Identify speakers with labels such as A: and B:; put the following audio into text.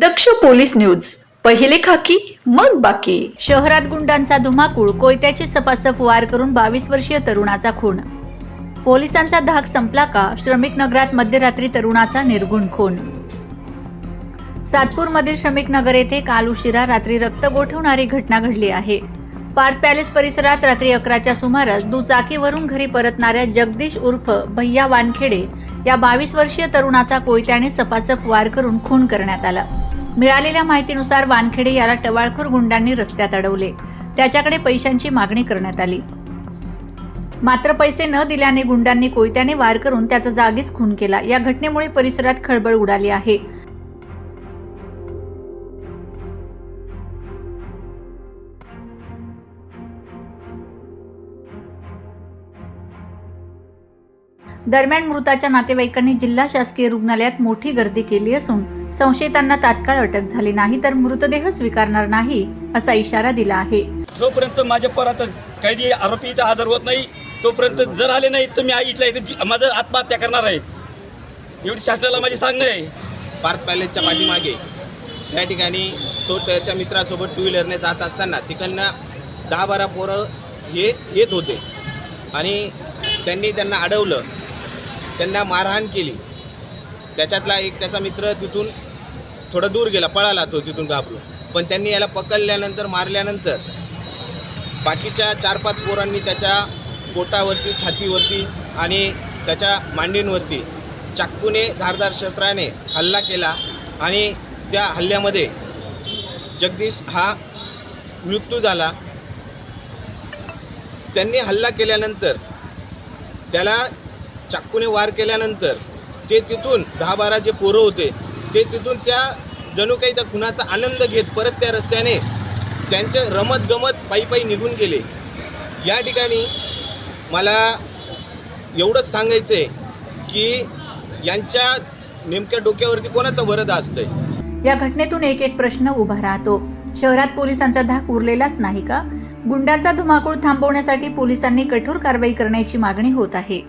A: दक्ष police news. पहिले खाकी मग बाकी.
B: शहरात गुंडांचा धुमाकूळ कोयत्याची सपासप वार करून बावीस वर्षीय तरुणाचा खून. पोलिसांचा धाक संपला का? श्रमिक नगरात मध्यरात्री तरुणाचा निर्गुण खून. सातपूरमधील श्रमिक नगर येथे काल उशिरा रात्री रक्त गोठवणारी घटना घडली आहे. पार्क पॅलेस परिसरात रात्री अकराच्या सुमारास दुचाकीवरून घरी परतणाऱ्या जगदीश उर्फ भैया वानखेडे या बावीस वर्षीय तरुणाचा कोयत्याने सपासप वार करून खून करण्यात आला. मिळालेल्या माहितीनुसार वानखेडे याला टवाळखोर गुंडांनी रस्त्यात अडवले. त्याच्याकडे पैशांची मागणी करण्यात आली. मात्र पैसे न दिल्याने गुंडांनी कोयत्याने वार करून त्याचा जागीच खून केला. या घटनेमुळे परिसरात खळबळ उडाली आहे. दरम्यान मृताच्या नातेवाईकांनी जिल्हा शासकीय रुग्णालयात मोठी गर्दी केली असून संशयितांना तात्काळ अटक झाली नाही तर मृतदेह स्वीकारणार नाही असा इशारा दिला आहे.
C: जोपर्यंत माझ्या पोरात कैदी आरोपी इथं हजर होत नाही तोपर्यंत जर आले नाही तर मी आई इथल्या इथं जी- माझं आत्महत्या करणार आहे. एवढी शासनाला माझी सांगणं आहे.
D: पार्क पॅलेसच्या पाठीमागे या ठिकाणी तो त्याच्या मित्रासोबत टू व्हीलरने जात असताना तिकडनं दहा बारा पोरं हे येत होते. आणि त्यांनी त्यांना अडवलं. त्यांना मारहाण केली. त्याच्यातला एक त्याचा मित्र तिथून थोडं दूर गेला पळाला तो तिथून घाबरून. पण त्यांनी याला पकडल्यानंतर मारल्यानंतर बाकीच्या चार पाच पोरांनी त्याच्या पोटावरती छातीवरती आणि त्याच्या मांडींवरती चाकूने धारदार शस्त्राने हल्ला केला आणि त्या हल्ल्यामध्ये जगदीश हा मृत्यू झाला. त्यांनी हल्ला केल्यानंतर त्याला चाकूने वार केल्यानंतर ते तिथून दहा बारा जे पोरं होते ते तिथून त्या जणू काही त्या खुनाचा आनंद घेत परत त्या रस्त्याने त्यांचे रमत गमत पायी पायी निघून गेले. या ठिकाणी मला एवढंच सांगायचं आहे की यांच्या नेमक्या डोक्यावरती कोणाचं वरद असतंय?
B: या घटनेतून एक एक प्रश्न उभा राहतो. शहरात पोलिसांचा धाक उरलेलाच नाही का? गुंडाचा धुमाकूळ थांबवण्यासाठी पोलिसांनी कठोर कारवाई करण्याची मागणी होत आहे.